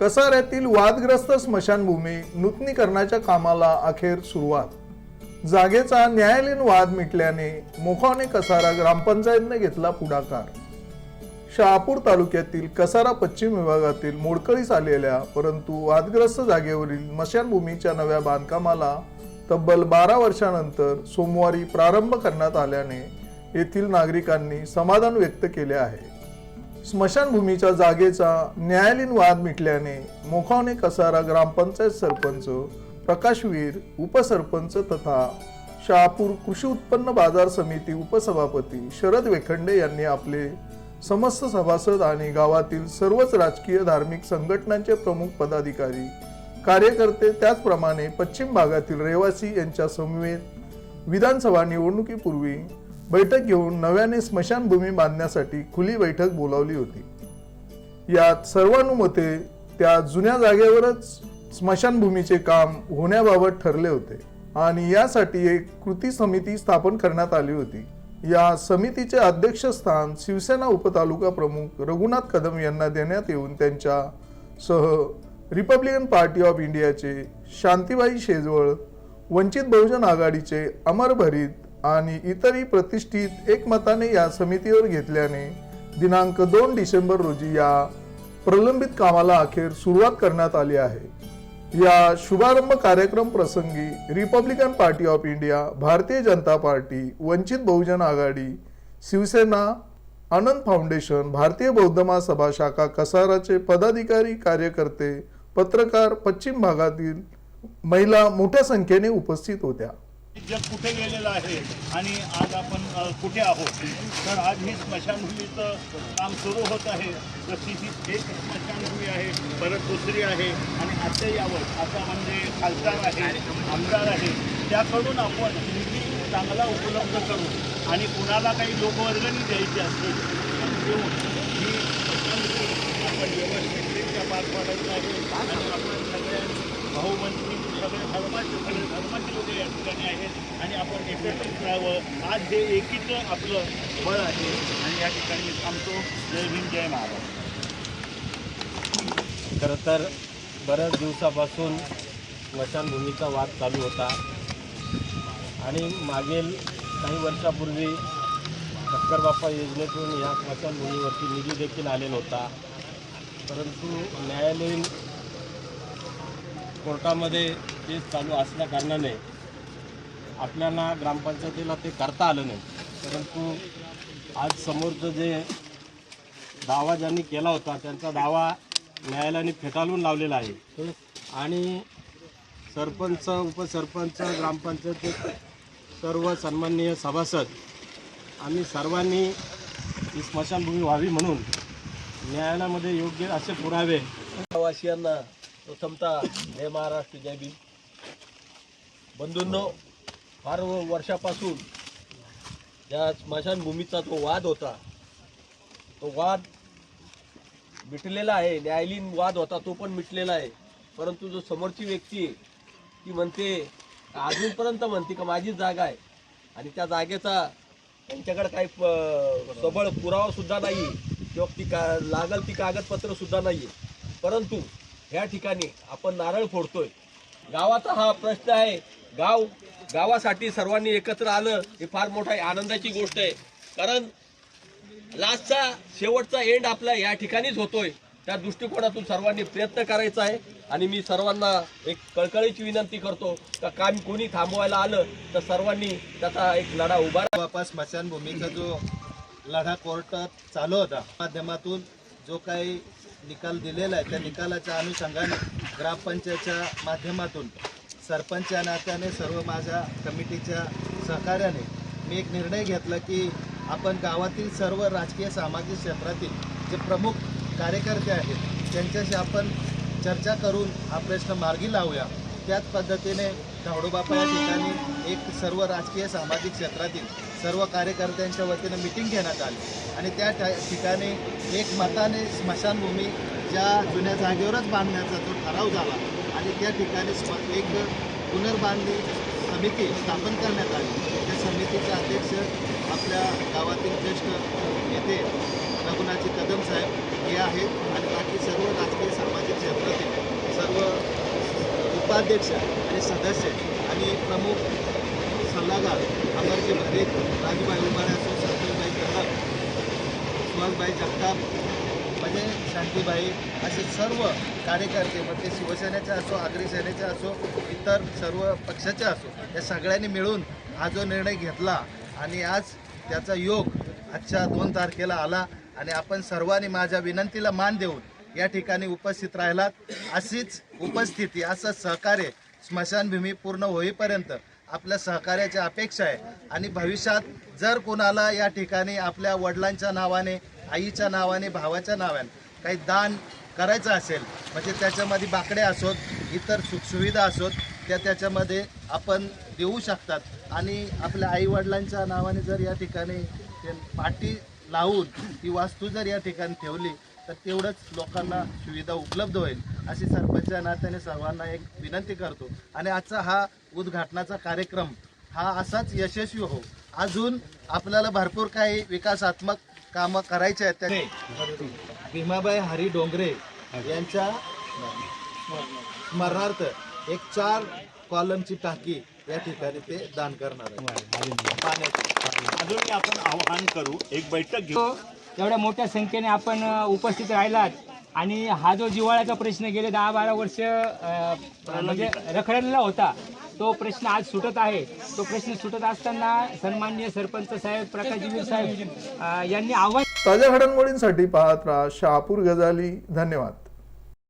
कसाऱ्यातील वादग्रस्त स्मशानभूमी नूतनीकरणाच्या कामाला अखेर सुरुवात. जागेचा न्यायालयीन वाद मिटल्याने मोखाने कसारा ग्रामपंचायतने घेतला पुढाकार. शहापूर तालुक्यातील कसारा पश्चिम विभागातील मोडकळीस आलेल्या परंतु वादग्रस्त जागेवरील स्मशानभूमीच्या नव्या बांधकामाला तब्बल बारा वर्षानंतर सोमवारी प्रारंभ करण्यात आल्याने येथील नागरिकांनी समाधान व्यक्त केले आहे. स्मशानभूमीच्या जागेचा न्यायालयीन वाद मिटल्याने मोखावणे कसारा ग्रामपंचायत सरपंच प्रकाशवीर उपसरपंच तथा शहापूर कृषी उत्पन्न बाजार समिती उपसभापती शरद वेखंडे यांनी आपले समस्त सभासद आणि गावातील सर्वच राजकीय धार्मिक संघटनांचे प्रमुख पदाधिकारी कार्यकर्ते त्याचप्रमाणे पश्चिम भागातील रहिवासी यांच्या समवेत विधानसभा निवडणुकीपूर्वी बैठक घेऊन नव्याने स्मशानभूमी बांधण्यासाठी खुली बैठक बोलावली होती. यात सर्वानुमते त्या जुन्या जागेवरच स्मशानभूमीचे काम होण्याबाबत ठरले होते आणि यासाठी एक कृती समिती स्थापन करण्यात आली होती. या समितीचे अध्यक्षस्थान शिवसेना उपतालुका प्रमुख रघुनाथ कदम यांना देण्यात येऊन त्यांच्या सह रिपब्लिकन पार्टी ऑफ इंडियाचे शांतीबाई शेजवळ वंचित बहुजन आघाडीचे अमर भरीत आणि इतरही प्रतिष्ठित एकमताने या समितीवर घेतल्याने दिनांक दोन डिसेंबर रोजी या प्रलंबित कामाला अखेर सुरुवात करण्यात आली आहे. या शुभारंभ कार्यक्रम प्रसंगी Republican Party of India Bharatiya Janata Party Vanchit Bahujan Aghadi Shiv Sena Anand foundation Bharatiya Bauddha Mahasabha शाखा कसाराचे पदाधिकारी कार्यकर्ते पत्रकार पश्चिम भागातील महिला मोठ्या संख्येने उपस्थित होत्या. जग कुठे गेलेलं आहे आणि आज आपण कुठे आहोत? तर आज ही स्मशानभूमीचं काम सुरू होत आहे. जशी ही एक स्मशानभूमी आहे परत दुसरी आहे आणि आता यावं आता म्हणजे खासदार आहे आमदार आहे त्याकडून आपण निधी चांगला उपलब्ध करू आणि कुणाला काही लोकवर्गणी द्यायची असेल तर देऊन ही स्मशानभूमी आपण व्यवस्थितरित्या पार पाडायची आहे आणि आपण सगळ्या भाऊबंदी सगळे धर्माचे सगळे धर्माचे लोक या ठिकाणी आहेत आणि आपण एकत्रित राहावं. आज हे एकीचं आपलं बळ आहे आणि या ठिकाणी थांबतो. जय भीम जय महाराज. खरं तर बऱ्याच दिवसापासून स्मशानभूमीचा वाद चालू होता. आणि मागील काही वर्षापूर्वी शंकर बाप्पा योजनेतून या स्मशानभूमीवरती निधी देखील आलेला होता. परंतु न्यायालयीन कोर्टामध्ये केस चालू असल्या कारणाने आपल्याला ग्रामपंचायतीला ते करता आलं नाही. परंतु आज समोरचं जे दावा ज्यांनी केला होता त्यांचा दावा न्यायालयाने फेटाळून लावलेला आहे. आणि सरपंच उपसरपंच ग्रामपंचायत सर्व सन्माननीय सभासद आम्ही सर्वांनी ही स्मशानभूमी व्हावी म्हणून न्यायालयामध्ये योग्य असे पुरावे वासियांना प्रथमतः जय महाराष्ट्र जय भीम. बंधूंनो फार वर्षापासून ज्या स्मशानभूमीचा जो वाद होता तो वाद मिटलेला आहे न्यायालयीन वाद होता तो पण मिटलेला आहे. परंतु जो समोरची व्यक्ती आहे ती म्हणते अजूनपर्यंत म्हणते का माझीच जागा आहे? आणि त्या जागेचा त्यांच्याकडे काही प- सबळ पुरावा सुद्धा नाही किंवा ती का लागल ती कागदपत्र सुद्धा नाही आहे परंतु ह्या ठिकाणी आपण नारळ फोडतोय. गावाचा हा प्रश्न आहे. गाव गावासाठी सर्वांनी एकत्र आलं ही फार मोठा आनंदाची गोष्ट आहे. कारण लास्टचा शेवटचा एंड आपला या ठिकाणीच होतोय. त्या दृष्टिकोनातून सर्वांनी प्रयत्न करायचा आहे. आणि मी सर्वांना एक कळकळीची विनंती करतो का काम कोणी थांबवायला आलं तर सर्वांनी त्याचा एक लढा उभा बापा स्मशानभूमीचा जो लढा कोर्टात चालू होता माध्यमातून जो काही निकाल दिलेला आहे. त्या निकालाच्या अनुषंगाने ग्रामपंचायतच्या माध्यमातून सरपंच या नात्याने सर्व माझ्या कमिटीच्या सहकार्याने मी एक निर्णय घेतला की आपण गावातील सर्व राजकीय सामाजिक क्षेत्रातील जे प्रमुख कार्यकर्ते आहेत त्यांच्याशी आपण चर्चा करून हा प्रश्न मार्गी लावूया. त्याच पद्धतीने धावडोबापा या ठिकाणी एक सर्व राजकीय सामाजिक क्षेत्रातील सर्व कार्यकर्त्यांच्या वतीनं मिटिंग घेण्यात आली. आणि त्या ठिकाणी एक मताने स्मशानभूमी ज्या जुन्या जागेवरच बांधण्याचा जो ठराव झाला आणि त्या ठिकाणी स्म एक पुनर्बांधणी समिती स्थापन करण्यात आली. त्या समितीचे अध्यक्ष आपल्या गावातील ज्येष्ठ नेते रघुनाथजी कदम साहेब हे आहेत आणि बाकी सर्व राजकीय सामाजिक क्षेत्रातील सर्व उपाध्यक्ष आणि सदस्य आणि प्रमुख सल्लागार अमरजी भरीत राजूभाई असो संतोषबाई कदम सुहासबाई जगताप म्हणजे शांतीबाई असे सर्व कार्यकर्ते मग ते शिवसेनेचे असो आगरी सेनेचे असो इतर सर्व पक्षाचे असो या सगळ्यांनी मिळून हा जो निर्णय घेतला आणि आज त्याचा योग आजच्या दोन तारखेला आला आणि आपण सर्वांनी माझ्या विनंतीला मान देऊन या ठिकाणी उपस्थित राहिलात. अशीच उपस्थिती असं सहकार्य स्मशानभूमी पूर्ण होईपर्यंत आपल्या सहकार्याची अपेक्षा आहे. आणि भविष्यात जर कोणाला या ठिकाणी आपल्या वडिलांच्या नावाने आईच्या नावाने भावाच्या नावाने काही दान करायचं असेल म्हणजे त्याच्यामध्ये बाकडे असोत इतर सुखसुविधा असोत त्या त्याच्यामध्ये आपण देऊ शकतात. आणि आपल्या आईवडिलांच्या नावाने जर या ठिकाणी ते पाठी लावून ती वास्तू जर या ठिकाणी ठेवली तर तेवढंच लोकांना सुविधा उपलब्ध होईल अशी सरपंचच्या नात्याने सर्वांना एक विनंती करतो. आणि आजचा हा उद्घाटनाचा कार्यक्रम हा असाच यशस्वी हो. अजून आपल्याला भरपूर काही विकासात्मक कामं करायचे आहेत. त्याने भीमाबाई हरी डोंगरे यांच्या स्मरणार्थ एक चार कॉलमची टाकी या ठिकाणी ते दान करणार आहे पाण्याची अजूनही आपण आवाहन करू एक बैठक घेऊ. एवढ्या मोठ्या संख्येने आपण उपस्थित राहिलात. आणि हा जो जिव्हाळ्याचा प्रश्न गेले दहा बारा वर्ष म्हणजे रखडलेला होता तो प्रश्न आज सुटत आहे. तो प्रश्न सुटत असताना सन्माननीय सरपंच साहेब प्रकाशजीवीर साहेब यांनी आव्हान ताज्या घडामोडींसाठी पाहत राहा शहापूर गजाली. धन्यवाद.